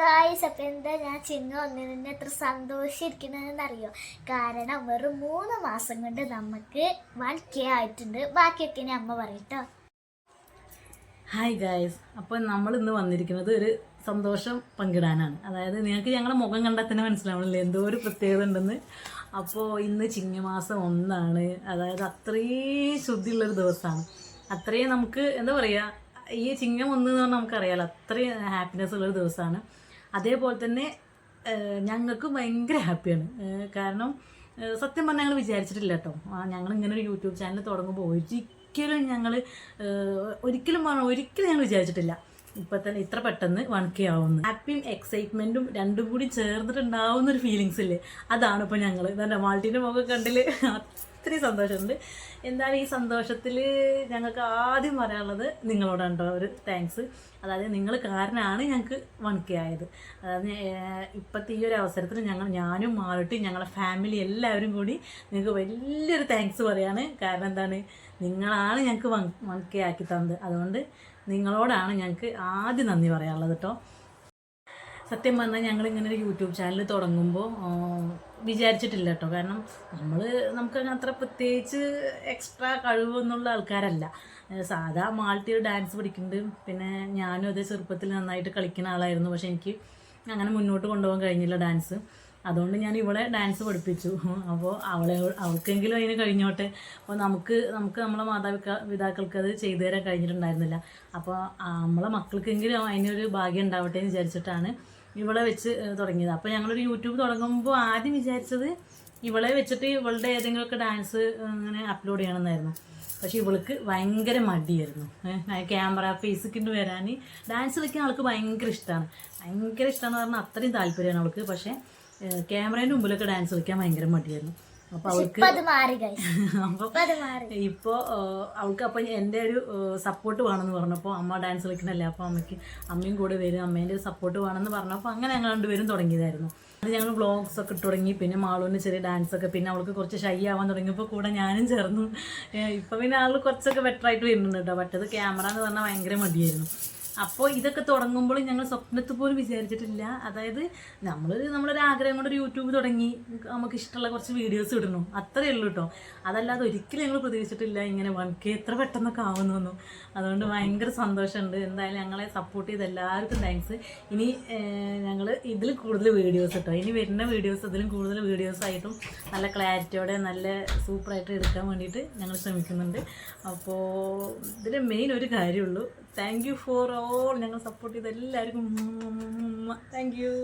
Guys അപ്പം എന്താ ഞാൻ ചിങ്ങ വന്നതിന് എത്ര സന്തോഷിച്ചിരിക്കുന്നതെന്ന് അറിയോ കാരണം വെറും മൂന്ന് മാസം കൊണ്ട് നമുക്ക് വൺ കെ ആയിട്ടുണ്ട്. ബാക്കിയൊക്കെ ഇനി അമ്മ പറയട്ടോ ഹായ് ഗായ്സ് അപ്പോൾ നമ്മൾ ഇന്ന് വന്നിരിക്കുന്നത് ഒരു സന്തോഷം പങ്കിടാനാണ്. അതായത് നിങ്ങൾക്ക് ഞങ്ങളുടെ മുഖം കണ്ടാൽ തന്നെ മനസ്സിലാവണില്ലേ? എന്തോ ഒരു പ്രത്യേകത ഉണ്ടെന്ന്. അപ്പോൾ ഇന്ന് ചിങ്ങമാസം ഒന്നാണ്. അതായത് അത്രയും ശുദ്ധിയുള്ളൊരു ദിവസമാണ്. അത്രയും നമുക്ക് എന്താ പറയുക ഈ ചിങ്ങം ഒന്ന് എന്ന് പറഞ്ഞാൽ നമുക്കറിയാലോ അത്രയും ഹാപ്പിനെസ് ഉള്ളൊരു ദിവസമാണ്. അതേപോലെ തന്നെ ഞങ്ങൾക്ക് ഭയങ്കര ഹാപ്പിയാണ്. കാരണം സത്യം പറഞ്ഞാൽ ഞങ്ങൾ വിചാരിച്ചിട്ടില്ല കേട്ടോ ഞങ്ങൾ ഇങ്ങനെ ഒരു യൂട്യൂബ് ചാനൽ തുടങ്ങുമ്പോൾ ഒരിക്കലും ഞങ്ങൾ ഒരിക്കലും പറഞ്ഞു ഒരിക്കലും ഞങ്ങൾ വിചാരിച്ചിട്ടില്ല. ഇപ്പം തന്നെ ഇത്ര പെട്ടെന്ന് വൺ കെ ആവുന്നു. ഹാപ്പിയും എക്സൈറ്റ്മെന്റും രണ്ടും കൂടി ചേർന്നിട്ടുണ്ടാവുന്ന ഒരു ഫീലിങ്സ് ഇല്ലേ? അതാണ് ഇപ്പോൾ ഞങ്ങൾ തന്നെ മാൾട്ടീന്റെ മുഖം കണ്ടിൽ അത്രയും സന്തോഷമുണ്ട്. എന്തായാലും ഈ സന്തോഷത്തിൽ ഞങ്ങൾക്ക് ആദ്യം പറയാനുള്ളത് നിങ്ങളോടാണ് ഒരു താങ്ക്സ് അതായത് നിങ്ങൾ കാരനാണ് ഞങ്ങൾക്ക് വൺ കെ ആയത്. അതായത് ഇപ്പോഴത്തെ ഈ ഒരു അവസരത്തിൽ ഞങ്ങൾ ഞാനും മാറിട്ട് ഞങ്ങളുടെ ഫാമിലി എല്ലാവരും കൂടി നിങ്ങൾക്ക് വലിയൊരു താങ്ക്സ് പറയാണ്. കാരണം എന്താണ്? നിങ്ങളാണ് ഞങ്ങൾക്ക് വൺ വൺ കെ ആക്കി തന്നത്. അതുകൊണ്ട് നിങ്ങളോടാണ് ഞങ്ങൾക്ക് ആദ്യം നന്ദി പറയാനുള്ളത് കേട്ടോ സത്യം പറഞ്ഞാൽ ഞങ്ങൾ ഇങ്ങനെ ഒരു യൂട്യൂബ് ചാനൽ തുടങ്ങുമ്പോൾ വിചാരിച്ചിട്ടില്ല കേട്ടോ കാരണം നമ്മൾ നമുക്ക് അത്ര പ്രത്യേകിച്ച് എക്സ്ട്രാ കഴിവൊന്നുള്ള ആൾക്കാരല്ല. സാധാ മാൾട്ടി ഡാൻസ് പഠിക്കുന്നുണ്ട് പിന്നെ ഞാനും അതേ ചെറുപ്പത്തിൽ നന്നായിട്ട് കളിക്കുന്ന ആളായിരുന്നു. പക്ഷെ എനിക്ക് അങ്ങനെ മുന്നോട്ട് കൊണ്ടുപോകാൻ കഴിഞ്ഞില്ല ഡാൻസ് അതുകൊണ്ട് ഞാൻ ഇവളെ ഡാൻസ് പഠിപ്പിച്ചു. അപ്പോൾ അവളെ അവൾക്കെങ്കിലും അതിന് കഴിഞ്ഞോട്ടെ. അപ്പോൾ നമുക്ക് നമുക്ക് നമ്മളെ മാതാപിതാ പിതാക്കൾക്ക് അത് ചെയ്തു തരാൻ കഴിഞ്ഞിട്ടുണ്ടായിരുന്നില്ല. അപ്പോൾ നമ്മളെ മക്കൾക്കെങ്കിലും അതിനൊരു ഭാഗ്യം ഉണ്ടാവട്ടെ എന്ന് വിചാരിച്ചിട്ടാണ് ഇവളെ വെച്ച് തുടങ്ങിയത്. അപ്പോൾ ഞങ്ങളൊരു യൂട്യൂബ് തുടങ്ങുമ്പോൾ ആദ്യം വിചാരിച്ചത് ഇവളെ വെച്ചിട്ട് ഇവളുടെ ഏതെങ്കിലുമൊക്കെ ഡാൻസ് അങ്ങനെ അപ്ലോഡ് ചെയ്യണമെന്നായിരുന്നു. പക്ഷെ ഇവൾക്ക് ഭയങ്കര മടിയായിരുന്നു. ക്യാമറ ഫേസിക്കിട്ട് വരാൻ ഡാൻസ് കളിക്കാൻ ആൾക്ക് ഭയങ്കര ഇഷ്ടമാണ് ഭയങ്കര ഇഷ്ടമെന്ന് പറഞ്ഞാൽ അത്രയും താല്പര്യമാണ് അവൾക്ക്. പക്ഷേ ക്യാമറേന്റെ മുമ്പിലൊക്കെ ഡാൻസ് കളിക്കാൻ ഭയങ്കര മടിയായിരുന്നു. അപ്പോൾ അവൾക്ക് ഇപ്പൊ മാറി ഇപ്പോൾ അവൾക്ക് അപ്പൊ എന്റെ ഒരു സപ്പോർട്ട് വേണമെന്ന് പറഞ്ഞപ്പോൾ അമ്മ ഡാൻസ് കളിക്കണല്ലേ അപ്പൊ അമ്മയ്ക്ക് അമ്മയും കൂടെ വരും അമ്മേന്റെ ഒരു സപ്പോർട്ട് വേണമെന്ന് പറഞ്ഞപ്പോൾ അങ്ങനെ ഞങ്ങൾ രണ്ടുപേരും തുടങ്ങിയതായിരുന്നു. അത് ഞങ്ങൾ വ്ളോഗ്സ് ഒക്കെ തുടങ്ങി പിന്നെ മാളൂന് ചെറിയ ഡാൻസ് ഒക്കെ പിന്നെ അവൾക്ക് കുറച്ച് ഷൈ ആവാൻ തുടങ്ങിയപ്പോൾ കൂടെ ഞാനും ചേർന്നു. ഇപ്പം പിന്നെ ആൾ കുറച്ചൊക്കെ ബെറ്റർ ആയിട്ട് വരുന്നുണ്ട് കേട്ടോ മറ്റത് ക്യാമറ എന്ന് പറഞ്ഞാൽ ഭയങ്കര മടിയായിരുന്നു. അപ്പോൾ ഇതൊക്കെ തുടങ്ങുമ്പോൾ ഞങ്ങൾ സ്വപ്നത്തിൽ പോലും വിചാരിച്ചിട്ടില്ല. അതായത് നമ്മൾ നമ്മളൊരു ആഗ്രഹം കൊണ്ട് ഒരു യൂട്യൂബ് തുടങ്ങി നമുക്ക് ഇഷ്ടമുള്ള കുറച്ച് വീഡിയോസ് ഇടണം. അത്രയേ ഉള്ളൂ കേട്ടോ അതല്ലാതെ ഒരിക്കലും ഞങ്ങൾ പ്രതീക്ഷിച്ചിട്ടില്ല ഇങ്ങനെ വൺ കെ എത്ര പെട്ടെന്നൊക്കെ ആവുന്നു അതുകൊണ്ട് ഭയങ്കര സന്തോഷമുണ്ട്. എന്തായാലും ഞങ്ങളെ സപ്പോർട്ട് ചെയ്ത് എല്ലാവർക്കും താങ്ക്സ് ഇനി ഞങ്ങൾ ഇതിൽ കൂടുതൽ വീഡിയോസ് കേട്ടോ ഇനി വരുന്ന വീഡിയോസ് ഇതിലും കൂടുതൽ വീഡിയോസ് ആയിട്ടും നല്ല ക്ലാരിറ്റിയോടെ നല്ല സൂപ്പറായിട്ട് എടുക്കാൻ വേണ്ടിയിട്ട് ഞങ്ങൾ ശ്രമിക്കുന്നുണ്ട്. അപ്പോൾ ഇതിൽ മെയിൻ ഒരു കാര്യമുള്ളൂ താങ്ക് യു ഫോർ ഓൾ ഞങ്ങൾ സപ്പോർട്ട് ചെയ്ത എല്ലാവർക്കും താങ്ക് യു